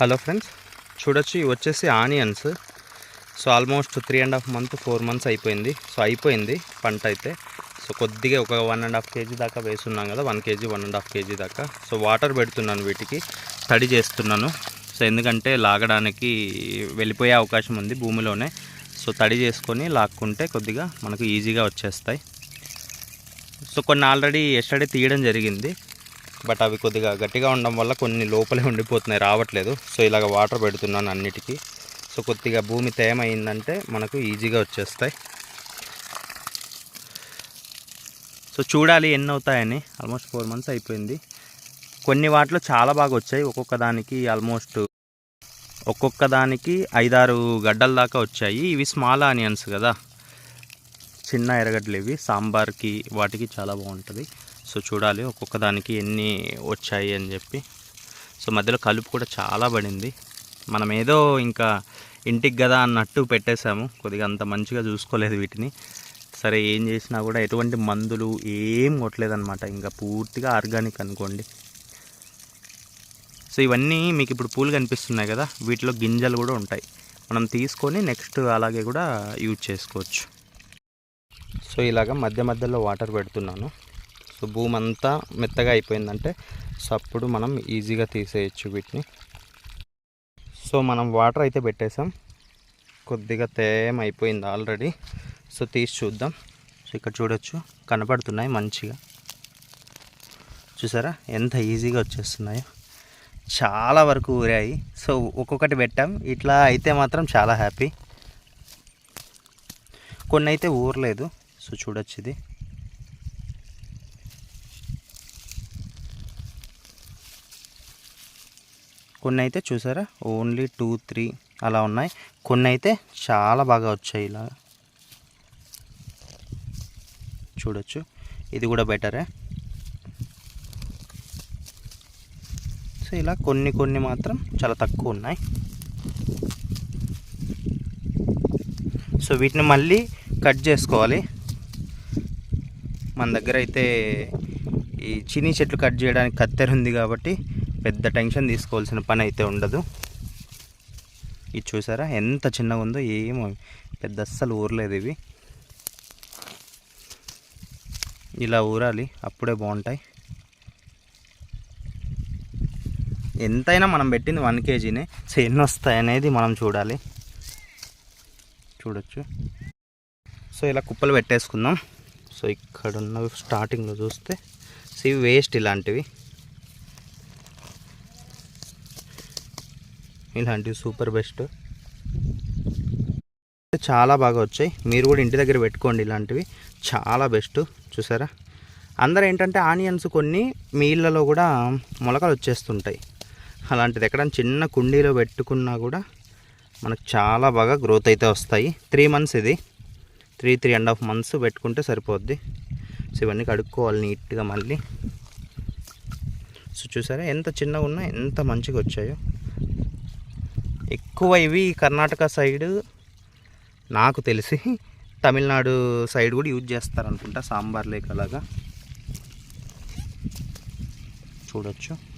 Hello friends చూడొచ్చు ఇవి వచ్చేసి onions. So almost three and half month four months అయిపోయింది. సో అయిపోయింది పంట అయితే. సో కొద్దిగా ఒక వన్ అండ్ హాఫ్ కేజీ దాకా వేస్తున్నాం కదా one KG one and half KG దాకా. సో వాటర్ పెడుతున్నాను వీటికి తడి చేస్తున్నాను. సో ఎందుకంటే లాగడానికి వెళ్ళిపోయే అవకాశం ఉంది భూమిలోనే. సో తడి చేసుకొని లాక్కుంటే కొద్దిగా మనకు ఈజీగా వచ్చేస్తాయి. సో కొన్ని ఆల్రెడీ ఎస్టర్డే తీయడం జరిగింది. బట్ అవి కొద్దిగా గట్టిగా ఉండడం వల్ల కొన్ని లోపలే ఉండిపోతున్నాయి రావట్లేదు. సో ఇలాగ వాటర్ పెడుతున్నాను అన్నిటికీ. సో కొద్దిగా భూమి తేమ అయిందంటే మనకు ఈజీగా వచ్చేస్తాయి. సో చూడాలి ఎన్ని అవుతాయని. ఆల్మోస్ట్ ఫోర్ మంత్స్ అయిపోయింది. కొన్ని వాటిలో చాలా బాగా వచ్చాయి. ఒక్కొక్క దానికి ఆల్మోస్ట్ ఒక్కొక్క దానికి ఐదారు గడ్డల దాకా వచ్చాయి. ఇవి స్మాల్ ఆనియన్స్ కదా. చిన్న ఎరగడ్డలు ఇవి. సాంబార్కి వాటికి చాలా బాగుంటుంది. సో చూడాలి ఒక్కొక్క దానికి ఎన్ని వచ్చాయి అని చెప్పి. సో మధ్యలో కలుపు కూడా చాలా పడింది. మనం ఏదో ఇంకా ఇంటికి కదా అన్నట్టు పెట్టేశాము. కొద్దిగా అంత మంచిగా చూసుకోలేదు వీటిని. సరే ఏం చేసినా కూడా ఎటువంటి మందులు ఏం కొట్టలేదన్నమాట. ఇంకా పూర్తిగా ఆర్గానిక్ అనుకోండి. సో ఇవన్నీ మీకు ఇప్పుడు పూలు కనిపిస్తున్నాయి కదా వీటిలో గింజలు కూడా ఉంటాయి. మనం తీసుకొని నెక్స్ట్ అలాగే కూడా యూజ్ చేసుకోవచ్చు. సో ఇలాగ మధ్య మధ్యలో వాటర్ పెడుతున్నాను. సో భూమి అంతా మెత్తగా అయిపోయిందంటే సో అప్పుడు మనం ఈజీగా తీసేయచ్చు వీటిని. సో మనం వాటర్ అయితే పెట్టేసాం కొద్దిగా తేమ అయిపోయింది ఆల్రెడీ. సో తీసి చూద్దాం. సో ఇక్కడ చూడొచ్చు కనపడుతున్నాయి మంచిగా. చూసారా? ఎంత ఈజీగా వచ్చేస్తున్నాయో. చాలా వరకు ఊరాయి. సో ఒక్కొక్కటి పెట్టాం. ఇట్లా అయితే మాత్రం చాలా హ్యాపీ. కొన్ని అయితే ఊరలేదు. సో చూడొచ్చు ఇది. కొన్ని అయితే చూసారా? ఓన్లీ టూ త్రీ అలా ఉన్నాయి. కొన్ని అయితే చాలా బాగా వచ్చాయి ఇలా. చూడొచ్చు. ఇది కూడా బెటరే. సో ఇలా కొన్ని కొన్ని మాత్రం చాలా తక్కువ ఉన్నాయి. సో వీటిని మళ్ళీ కట్ చేసుకోవాలి. మన దగ్గర అయితే ఈ చిన్ని చెట్లు కట్ చేయడానికి కత్తెర ఉంది కాబట్టి పెద్ద టెన్షన్ తీసుకోవాల్సిన పని అయితే ఉండదు. ఇది చూసారా? ఎంత చిన్నగా ఉందో ఏమో పెద్ద అస్సలు ఊరలేదు ఇవి. ఇలా ఊరాలి అప్పుడే బాగుంటాయి. ఎంతైనా మనం పెట్టింది వన్ కేజీనే. సో ఎన్ని వస్తాయి అనేది మనం చూడాలి. చూడొచ్చు. సో ఇలా కుప్పలు పెట్టేసుకుందాం. సో ఇక్కడ ఉన్న స్టార్టింగ్లో చూస్తే సో ఇవి వేస్ట్ ఇలాంటివి. ఇలాంటివి సూపర్ బెస్ట్. చాలా బాగా వచ్చాయి. మీరు కూడా ఇంటి దగ్గర పెట్టుకోండి ఇలాంటివి. చాలా బెస్ట్. చూసారా? అందరూ ఏంటంటే ఆనియన్స్ కొన్ని మీ ఇళ్ళలో కూడా మొలకలు వచ్చేస్తుంటాయి. అలాంటిది ఎక్కడైనా చిన్న కుండీలో పెట్టుకున్నా కూడా మనకు చాలా బాగా గ్రోత్ అయితే వస్తాయి. త్రీ మంత్స్ ఇది. Three three and half months పెట్టుకుంటే సరిపోద్ది. సో ఇవన్నీ కడుక్కోవాలి నీట్గా మళ్ళీ. సో చూసారా? ఎంత చిన్నగా ఉన్నా ఎంత మంచిగా వచ్చాయో. ఎక్కువ ఇవి కర్ణాటక సైడ్ నాకు తెలిసి తమిళనాడు సైడ్ కూడా యూజ్ చేస్తారు అనుకుంటా సాంబార్ లేక అలాగా. చూడొచ్చు.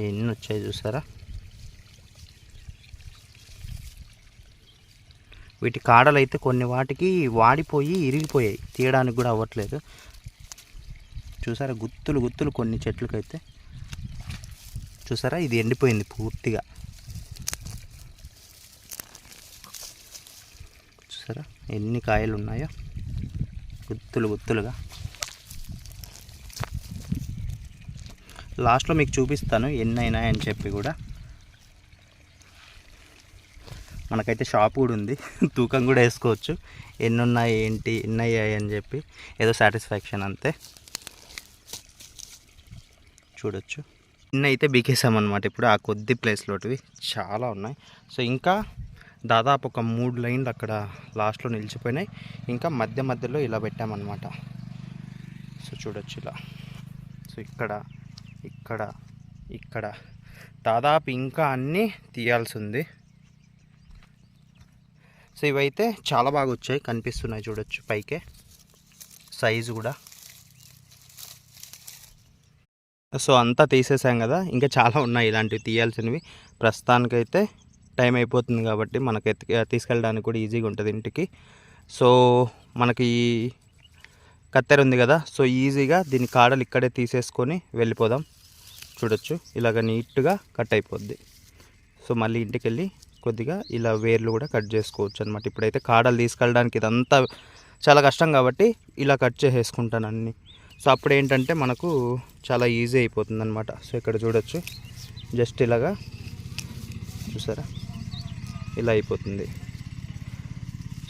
ఎన్ని వచ్చాయి చూసారా? వీటి కాడలు అయితే కొన్ని వాటికి వాడిపోయి ఇరిగిపోయాయి తీయడానికి కూడా అవ్వట్లేదు. చూసారా? గుత్తులు గుత్తులు కొన్ని చెట్లకైతే. చూసారా? ఇది ఎండిపోయింది పూర్తిగా. చూసారా? ఎన్ని కాయలు ఉన్నాయో? గుత్తులు గుత్తులుగా. లాస్ట్లో మీకు చూపిస్తాను ఎన్ని అయినాయని చెప్పి కూడా. మనకైతే షాప్ కూడా ఉంది. తూకం కూడా వేసుకోవచ్చు. ఎన్ని ఉన్నాయి ఏంటి ఎన్ని అయ్యాయి అని చెప్పి. ఏదో సాటిస్ఫాక్షన్ అంతే. చూడొచ్చు. ఇన్ని అయితే బీకేసామన్నమాట. ఇప్పుడు ఆ కొద్ది ప్లేస్లోటివి చాలా ఉన్నాయి. సో ఇంకా దాదాపు ఒక మూడు లైన్లు అక్కడ లాస్ట్లో నిలిచిపోయినాయి. ఇంకా మధ్య మధ్యలో ఇలా పెట్టామన్నమాట. సో చూడొచ్చు ఇలా. సో ఇక్కడ ఇక్కడ ఇక్కడ. దాదాపు ఇంకా అన్నీ తీయాల్సి ఉంది సో ఇవైతే చాలా బాగా వచ్చాయి కనిపిస్తున్నాయి చూడొచ్చు పైకే. సైజు కూడా. సో అంతా తీసేసాం కదా. ఇంకా చాలా ఉన్నాయి ఇలాంటివి తీయాల్సినవి. ప్రస్తుతానికైతే టైం అయిపోతుంది కాబట్టి మనకి తీసుకెళ్ళడానికి కూడా ఈజీగా ఉంటుంది ఇంటికి. సో మనకి కత్తెర ఉంది కదా. సో ఈజీగా దీని కాడలు ఇక్కడే తీసేసుకొని వెళ్ళిపోదాం. చూడొచ్చు. ఇలాగ నీట్గా కట్ అయిపోద్ది. సో మళ్ళీ ఇంటికి వెళ్ళి కొద్దిగా ఇలా వేర్లు కూడా కట్ చేసుకోవచ్చు అనమాట ఇప్పుడైతే కాడలు తీసుకెళ్ళడానికి ఇదంతా చాలా కష్టం కాబట్టి ఇలా కట్ చేసేసుకుంటాను అన్నీ. సో అప్పుడు ఏంటంటే మనకు చాలా ఈజీ అయిపోతుంది అనమాట సో ఇక్కడ చూడొచ్చు. జస్ట్ ఇలాగా. చూసారా? ఇలా అయిపోతుంది.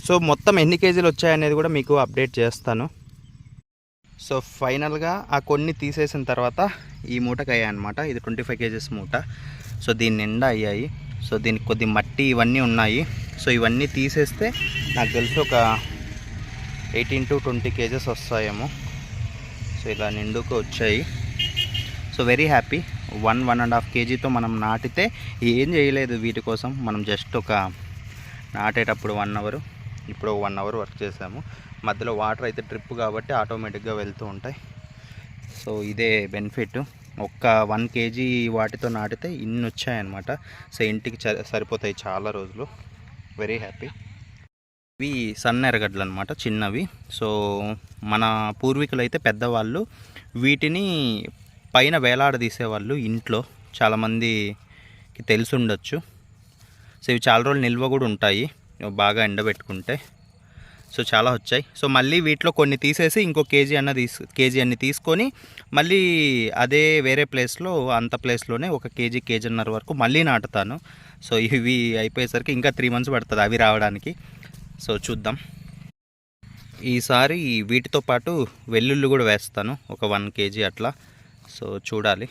సో మొత్తం ఎన్ని కేజీలు వచ్చాయనేది కూడా మీకు అప్డేట్ చేస్తాను. సో ఫైనల్గా ఆ కొన్ని తీసేసిన తర్వాత ఈ మూటకు అయ్యాయి అనమాట ఇది ట్వంటీ ఫైవ్ కేజెస్ మూట. సో దీని నిండా అయ్యాయి. సో దీనికి కొద్ది మట్టి ఇవన్నీ ఉన్నాయి. సో ఇవన్నీ తీసేస్తే నాకు తెలిసి ఒక ఎయిటీన్ టు ట్వంటీ కేజెస్ వస్తాయేమో. ఇలా నిండుకు వచ్చాయి. So very happy one one and half కేజీతో మనం నాటితే ఏం చేయలేదు వీటి కోసం. మనం జస్ట్ ఒక నాటేటప్పుడు వన్ అవర్ ఇప్పుడు వన్ అవర్ వర్క్ చేసాము. మధ్యలో వాటర్ అయితే డ్రిప్ కాబట్టి ఆటోమేటిక్గా వెళ్తూ ఉంటాయి. సో ఇదే బెనిఫిట్ ఒక్క వన్ కేజీ వాటితో నాటితే ఇన్ని వచ్చాయన్నమాట. సో ఇంటికి చ- సరిపోతాయి చాలా రోజులు. వెరీ హ్యాపీ ఇవి సన్న ఎరగడ్డలు అనమాట చిన్నవి. సో మన పూర్వీకులు అయితే పెద్దవాళ్ళు వీటిని పైన వేలాడదీసేవాళ్ళు ఇంట్లో. చాలామందికి తెలిసి ఉండొచ్చు సో ఇవి చాలా రోజులు నిల్వ కూడా ఉంటాయి. బాగా ఎండబెట్టుకుంటే. సో చాలా వచ్చాయి. సో మళ్ళీ వీటిలో కొన్ని తీసేసి ఇంకో కేజీ అన్న తీసు కేజీ అన్ని తీసుకొని మళ్ళీ అదే వేరే ప్లేస్లో అంత ప్లేస్లోనే ఒక కేజీ కేజీన్నర వరకు మళ్ళీ నాటుతాను. సో ఇవి అయిపోయేసరికి ఇంకా త్రీ మంత్స్ పడుతుంది అవి రావడానికి. సో చూద్దాం. ఈసారి వీటితో పాటు వెల్లుల్లి కూడా వేస్తాను ఒక వన్ కేజీ అట్లా. సో చూడాలి.